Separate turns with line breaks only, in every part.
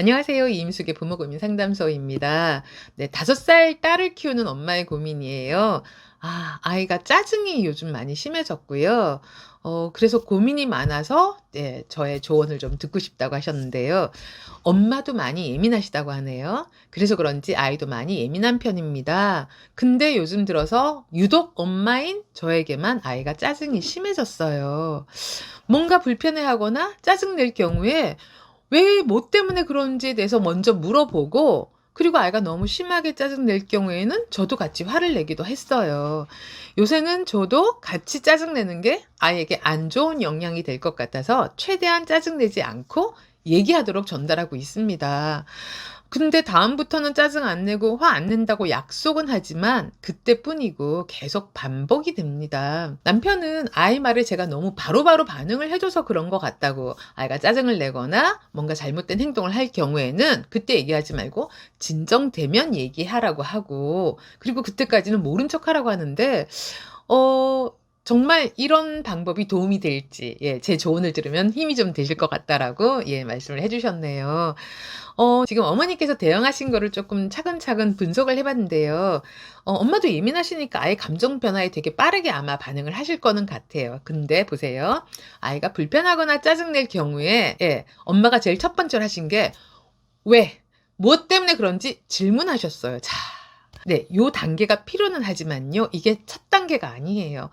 안녕하세요. 이임숙의 부모 고민 상담소입니다. 네, 다섯 살 딸을 키우는 엄마의 고민이에요. 아, 아이가 짜증이 요즘 많이 심해졌고요. 어, 그래서 고민이 많아서, 네, 저의 조언을 좀 듣고 싶다고 하셨는데요. 엄마도 많이 예민하시다고 하네요. 그래서 그런지 아이도 많이 예민한 편입니다. 근데 요즘 들어서 유독 엄마인 저에게만 아이가 짜증이 심해졌어요. 뭔가 불편해하거나 짜증낼 경우에 왜 뭐 때문에 그런지에 대해서 먼저 물어보고 그리고 아이가 너무 심하게 짜증낼 경우에는 저도 같이 화를 내기도 했어요. 요새는 저도 같이 짜증내는 게 아이에게 안 좋은 영향이 될 것 같아서 최대한 짜증내지 않고 얘기하도록 전달하고 있습니다. 근데 다음부터는 짜증 안 내고 화 안 낸다고 약속은 하지만 그때뿐이고 계속 반복이 됩니다. 남편은 아이 말을 제가 너무 바로바로 반응을 해줘서 그런 것 같다고 아이가 짜증을 내거나 뭔가 잘못된 행동을 할 경우에는 그때 얘기하지 말고 진정되면 얘기하라고 하고 그리고 그때까지는 모른 척 하라고 하는데 어 정말 이런 방법이 도움이 될지, 예, 제 조언을 들으면 힘이 좀 되실 것 같다라고, 예, 말씀을 해주셨네요. 어, 지금 어머니께서 대응하신 거를 조금 차근차근 분석을 해봤는데요. 어, 엄마도 예민하시니까 아이 감정 변화에 되게 빠르게 아마 반응을 하실 거는 같아요. 근데 보세요. 아이가 불편하거나 짜증낼 경우에, 예, 엄마가 제일 첫 번째로 하신 게, 왜? 무엇 때문에 그런지 질문하셨어요. 자. 네, 요 단계가 필요는 하지만요. 이게 첫 단계가 아니에요.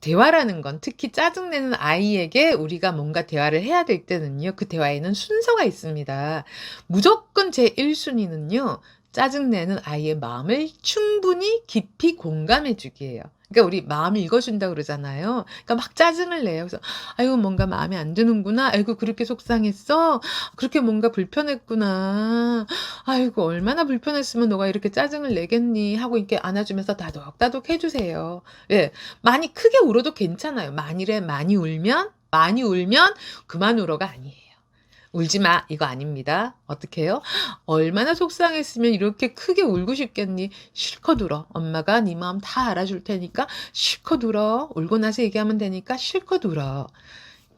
대화라는 건 특히 짜증내는 아이에게 우리가 뭔가 대화를 해야 될 때는요, 그 대화에는 순서가 있습니다. 무조건 제 1순위는요, 짜증내는 아이의 마음을 충분히 깊이 공감해 주기예요. 그러니까 우리 마음을 읽어준다 그러잖아요. 그러니까 막 짜증을 내요. 그래서 아유 뭔가 마음에 안 드는구나. 아이고 그렇게 속상했어. 그렇게 뭔가 불편했구나. 아이고 얼마나 불편했으면 너가 이렇게 짜증을 내겠니 하고 이렇게 안아주면서 다독다독 해주세요. 예, 많이 크게 울어도 괜찮아요. 만일에 많이 울면 많이 울면 그만 울어가 아니에요. 울지 마. 이거 아닙니다. 어떻게 해요? 얼마나 속상했으면 이렇게 크게 울고 싶겠니? 실컷 울어. 엄마가 네 마음 다 알아줄 테니까 실컷 울어. 울고 나서 얘기하면 되니까 실컷 울어.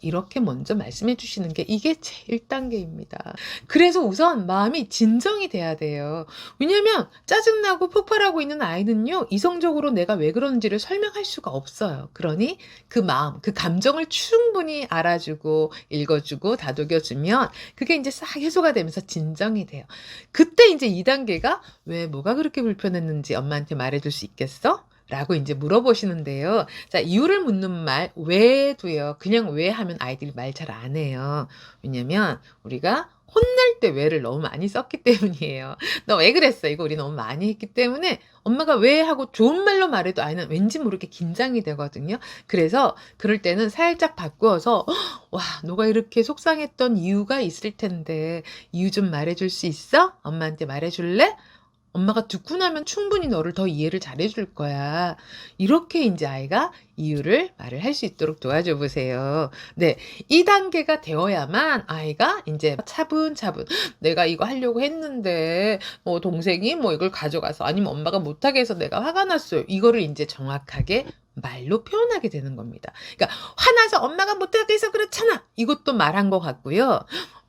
이렇게 먼저 말씀해 주시는 게 이게 제일 단계입니다. 그래서 우선 마음이 진정이 돼야 돼요. 왜냐면 짜증나고 폭발하고 있는 아이는요, 이성적으로 내가 왜 그런지를 설명할 수가 없어요. 그러니 그 마음, 그 감정을 충분히 알아주고 읽어주고 다독여주면 그게 이제 싹 해소가 되면서 진정이 돼요. 그때 이제 2단계가 왜 뭐가 그렇게 불편했는지 엄마한테 말해줄 수 있겠어? 라고 이제 물어보시는데요. 자, 이유를 묻는 말, 왜도요. 그냥 왜 하면 아이들이 말 잘 안 해요. 왜냐면 우리가 혼낼 때 왜를 너무 많이 썼기 때문이에요. 너 왜 그랬어? 이거 우리 너무 많이 했기 때문에 엄마가 왜 하고 좋은 말로 말해도 아이는 왠지 모르게 긴장이 되거든요. 그래서 그럴 때는 살짝 바꾸어서 와, 너가 이렇게 속상했던 이유가 있을 텐데 이유 좀 말해줄 수 있어? 엄마한테 말해줄래? 엄마가 듣고 나면 충분히 너를 더 이해를 잘해줄 거야. 이렇게 이제 아이가 이유를 말을 할 수 있도록 도와줘 보세요. 네. 이 단계가 되어야만 아이가 이제 차분차분 내가 이거 하려고 했는데 뭐 동생이 뭐 이걸 가져가서 아니면 엄마가 못하게 해서 내가 화가 났어요. 이거를 이제 정확하게 말로 표현하게 되는 겁니다. 그러니까 화나서 엄마가 못하게 해서 그렇잖아. 이것도 말한 것 같고요.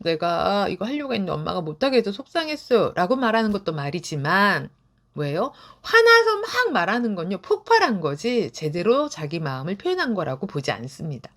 내가 이거 하려고 했는데 엄마가 못하게 해서 속상했어요. 라고 말하는 것도 말이지만 왜요? 화나서 막 말하는 건요. 폭발한 거지 제대로 자기 마음을 표현한 거라고 보지 않습니다.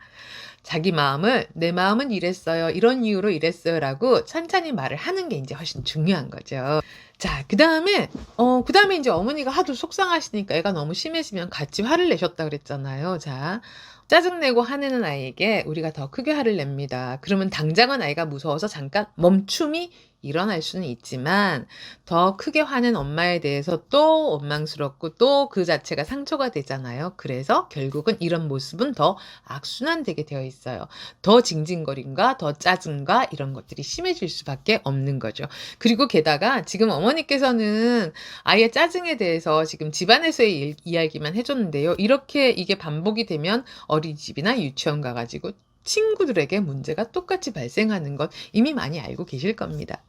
자기 마음을 내 마음은 이랬어요. 이런 이유로 이랬어요 라고 천천히 말을 하는 게 이제 훨씬 중요한 거죠. 자, 그 다음에 어 그 다음에 이제 어머니가 하도 속상하시니까 애가 너무 심해지면 같이 화를 내셨다 그랬잖아요. 자, 짜증내고 화내는 아이에게 우리가 더 크게 화를 냅니다. 그러면 당장은 아이가 무서워서 잠깐 멈춤이 일어날 수는 있지만 더 크게 화낸 엄마에 대해서 또 원망스럽고 또 그 자체가 상처가 되잖아요. 그래서 결국은 이런 모습은 더 악순환되게 되어 있어요. 더 징징거림과 더 짜증과 이런 것들이 심해질 수밖에 없는 거죠. 그리고 게다가 지금 어머니께서는 아이의 짜증에 대해서 지금 집안에서의 이야기만 해줬는데요. 이렇게 이게 반복이 되면 어린이집이나 유치원 가가지고 친구들에게 문제가 똑같이 발생하는 것 이미 많이 알고 계실 겁니다.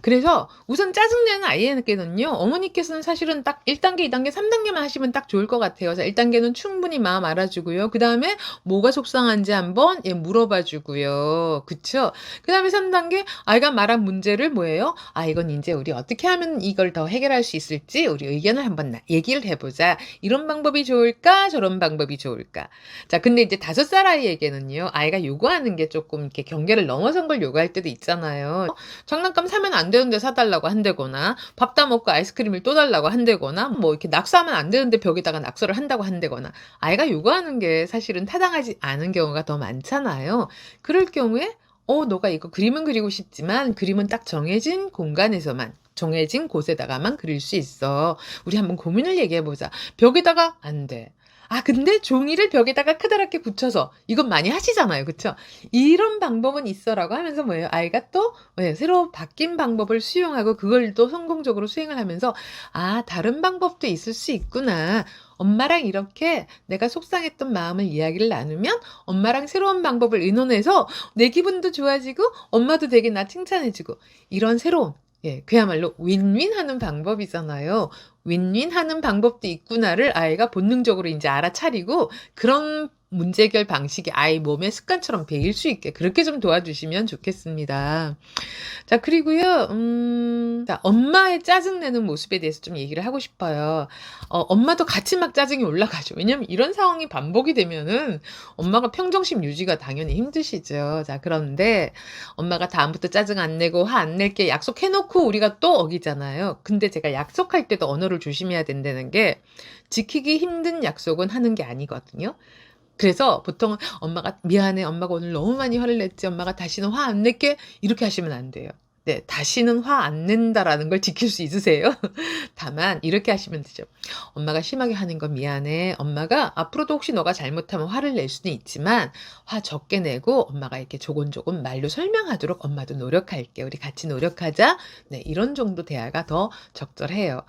그래서 우선 짜증내는 아이에게는요, 어머니께서는 사실은 딱 1단계, 2단계, 3단계만 하시면 딱 좋을 것 같아요. 자, 1단계는 충분히 마음 알아주고요. 그 다음에 뭐가 속상한지 한번 예, 물어봐 주고요. 그쵸? 그 다음에 3단계, 아이가 말한 문제를 뭐예요? 아, 이건 이제 우리 어떻게 하면 이걸 더 해결할 수 있을지 우리 의견을 한번 나- 얘기를 해보자. 이런 방법이 좋을까? 저런 방법이 좋을까? 자, 근데 이제 다섯 살 아이에게는요, 아이가 요구하는 게 조금 이렇게 경계를 넘어선 걸 요구할 때도 있잖아요. 장난감 사면 안 되는데 사달라고 한다거나, 밥 다 먹고 아이스크림을 또 달라고 한다거나, 뭐 이렇게 낙서하면 안 되는데 벽에다가 낙서를 한다고 한다거나, 아이가 요구하는 게 사실은 타당하지 않은 경우가 더 많잖아요. 그럴 경우에, 어, 너가 이거 그림은 그리고 싶지만, 그림은 딱 정해진 공간에서만, 정해진 곳에다가만 그릴 수 있어. 우리 한번 고민을 얘기해 보자. 벽에다가 안 돼. 아, 근데 종이를 벽에다가 크다랗게 붙여서 이건 많이 하시잖아요. 그쵸? 이런 방법은 있어라고 하면서 뭐예요? 아이가 또 예, 새로 바뀐 방법을 수용하고 그걸 또 성공적으로 수행을 하면서 아, 다른 방법도 있을 수 있구나. 엄마랑 이렇게 내가 속상했던 마음을 이야기를 나누면 엄마랑 새로운 방법을 의논해서 내 기분도 좋아지고 엄마도 되게 나 칭찬해주고 이런 새로운 예, 그야말로 윈윈 하는 방법이잖아요. 윈윈 하는 방법도 있구나를 아이가 본능적으로 이제 알아차리고 그런 문제 해결 방식이 아이 몸의 습관처럼 배일 수 있게 그렇게 좀 도와주시면 좋겠습니다. 자, 그리고요, 음, 자, 엄마의 짜증내는 모습에 대해서 좀 얘기를 하고 싶어요. 어, 엄마도 같이 막 짜증이 올라가죠. 왜냐면 이런 상황이 반복이 되면은 엄마가 평정심 유지가 당연히 힘드시죠. 자, 그런데 엄마가 다음부터 짜증 안 내고 화 안 낼게 약속해놓고 우리가 또 어기잖아요. 근데 제가 약속할 때도 언어를 조심해야 된다는 게 지키기 힘든 약속은 하는 게 아니거든요. 그래서 보통 엄마가 미안해 엄마가 오늘 너무 많이 화를 냈지 엄마가 다시는 화 안 낼게 이렇게 하시면 안 돼요. 네, 다시는 화 안 낸다라는 걸 지킬 수 있으세요. 다만 이렇게 하시면 되죠. 엄마가 심하게 하는 건 미안해. 엄마가 앞으로도 혹시 너가 잘못하면 화를 낼 수는 있지만 화 적게 내고 엄마가 이렇게 조곤조곤 말로 설명하도록 엄마도 노력할게. 우리 같이 노력하자. 네, 이런 정도 대화가 더 적절해요.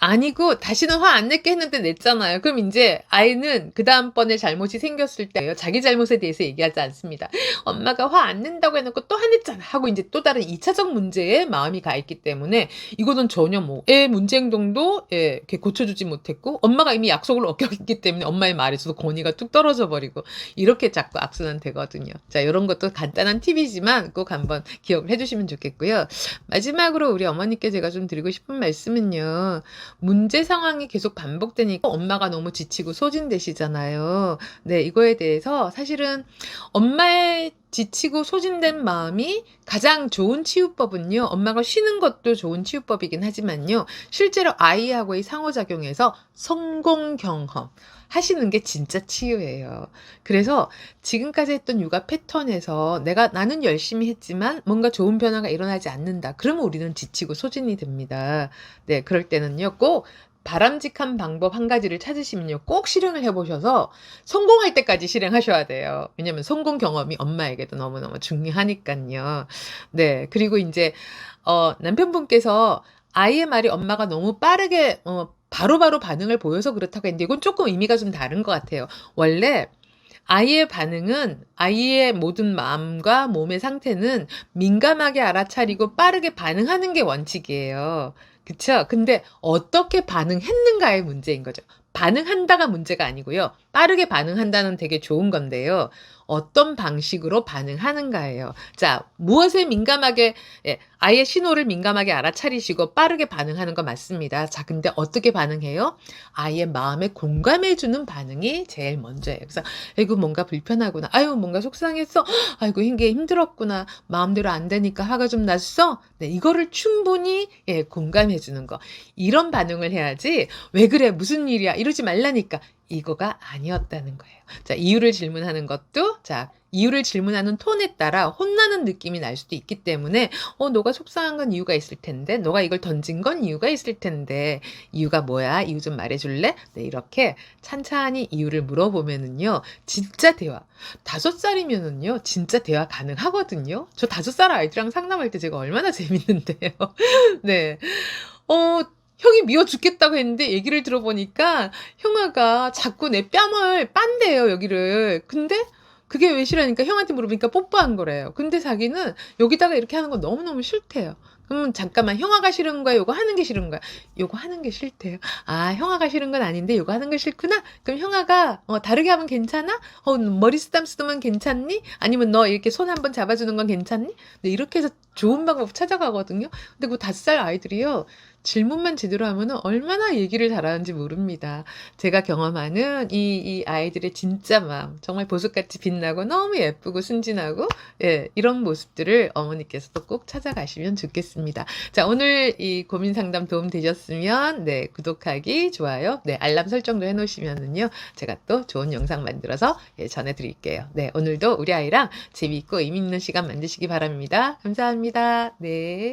아니고 다시는 화 안 낼게 했는데 냈잖아요. 그럼 이제 아이는 그 다음번에 잘못이 생겼을 때 자기 잘못에 대해서 얘기하지 않습니다. 엄마가 화 안 낸다고 해놓고 또 화냈잖아 하고 이제 또 다른 2차적 문제에 마음이 가 있기 때문에 이거는 전혀 뭐 애 문제 행동도 예, 이렇게 고쳐주지 못했고 엄마가 이미 약속을 어겼기 때문에 엄마의 말에서도 권위가 뚝 떨어져 버리고 이렇게 자꾸 악순환 되거든요. 자 이런 것도 간단한 팁이지만 꼭 한번 기억을 해주시면 좋겠고요. 마지막으로 우리 어머니께 제가 좀 드리고 싶은 말씀은요. 문제 상황이 계속 반복되니까 엄마가 너무 지치고 소진되시잖아요. 네, 이거에 대해서 사실은 엄마의 지치고 소진된 마음이 가장 좋은 치유법은요. 엄마가 쉬는 것도 좋은 치유법이긴 하지만요. 실제로 아이하고의 상호작용에서 성공 경험 하시는 게 진짜 치유예요. 그래서 지금까지 했던 육아 패턴에서 내가 나는 열심히 했지만 뭔가 좋은 변화가 일어나지 않는다. 그러면 우리는 지치고 소진이 됩니다. 네, 그럴 때는요. 꼭 바람직한 방법 한 가지를 찾으시면요. 꼭 실행을 해보셔서 성공할 때까지 실행하셔야 돼요. 왜냐면 성공 경험이 엄마에게도 너무너무 중요하니까요. 네. 그리고 이제, 어, 남편분께서 아이의 말이 엄마가 너무 빠르게, 어, 바로바로 반응을 보여서 그렇다고 했는데 이건 조금 의미가 좀 다른 것 같아요. 원래 아이의 반응은 아이의 모든 마음과 몸의 상태는 민감하게 알아차리고 빠르게 반응하는 게 원칙이에요. 그쵸? 근데 어떻게 반응했는가의 문제인 거죠. 반응한다가 문제가 아니고요. 빠르게 반응한다는 되게 좋은 건데요. 어떤 방식으로 반응하는가예요. 자, 무엇에 민감하게, 예, 아이의 신호를 민감하게 알아차리시고 빠르게 반응하는 거 맞습니다. 자, 근데 어떻게 반응해요? 아이의 마음에 공감해주는 반응이 제일 먼저예요. 그래서, 아이고, 뭔가 불편하구나. 아유, 뭔가 속상했어. 아이고, 이게 힘들었구나. 마음대로 안 되니까 화가 좀 났어. 네, 이거를 충분히, 예, 공감해주는 거. 이런 반응을 해야지, 왜 그래? 무슨 일이야? 이러지 말라니까. 이거가 아니었다는 거예요. 자, 이유를 질문하는 것도, 자, 이유를 질문하는 톤에 따라 혼나는 느낌이 날 수도 있기 때문에, 어, 너가 속상한 건 이유가 있을 텐데, 너가 이걸 던진 건 이유가 있을 텐데, 이유가 뭐야? 이유 좀 말해줄래? 네, 이렇게 찬찬히 이유를 물어보면은요, 진짜 대화. 다섯 살이면은요, 진짜 대화 가능하거든요. 저 다섯 살 아이들이랑 상담할 때 제가 얼마나 재밌는데요. 네. 어, 형이 미워 죽겠다고 했는데 얘기를 들어보니까 형아가 자꾸 내 뺨을 빤대요, 여기를. 근데 그게 왜 싫으니까 형한테 물어보니까 뽀뽀한 거래요. 근데 자기는 여기다가 이렇게 하는 거 너무너무 싫대요. 그러면 잠깐만 형아가 싫은 거야? 요거 하는 게 싫은 거야? 요거 하는 게 싫대요. 아, 형아가 싫은 건 아닌데 요거 하는 게 싫구나? 그럼 형아가 어, 다르게 하면 괜찮아? 어, 머리 쓰담 쓰면 괜찮니? 아니면 너 이렇게 손 한번 잡아주는 건 괜찮니? 네, 이렇게 해서 좋은 방법 찾아가거든요. 근데 그 다섯 살 아이들이요. 질문만 제대로 하면은 얼마나 얘기를 잘하는지 모릅니다. 제가 경험하는 이, 이 아이들의 진짜 마음, 정말 보석같이 빛나고 너무 예쁘고 순진하고, 예, 이런 모습들을 어머니께서도 꼭 찾아가시면 좋겠습니다. 자, 오늘 이 고민 상담 도움 되셨으면, 네, 구독하기, 좋아요, 네, 알람 설정도 해놓으시면은요, 제가 또 좋은 영상 만들어서 예, 전해드릴게요. 네, 오늘도 우리 아이랑 재미있고 의미 있는 시간 만드시기 바랍니다. 감사합니다. 네.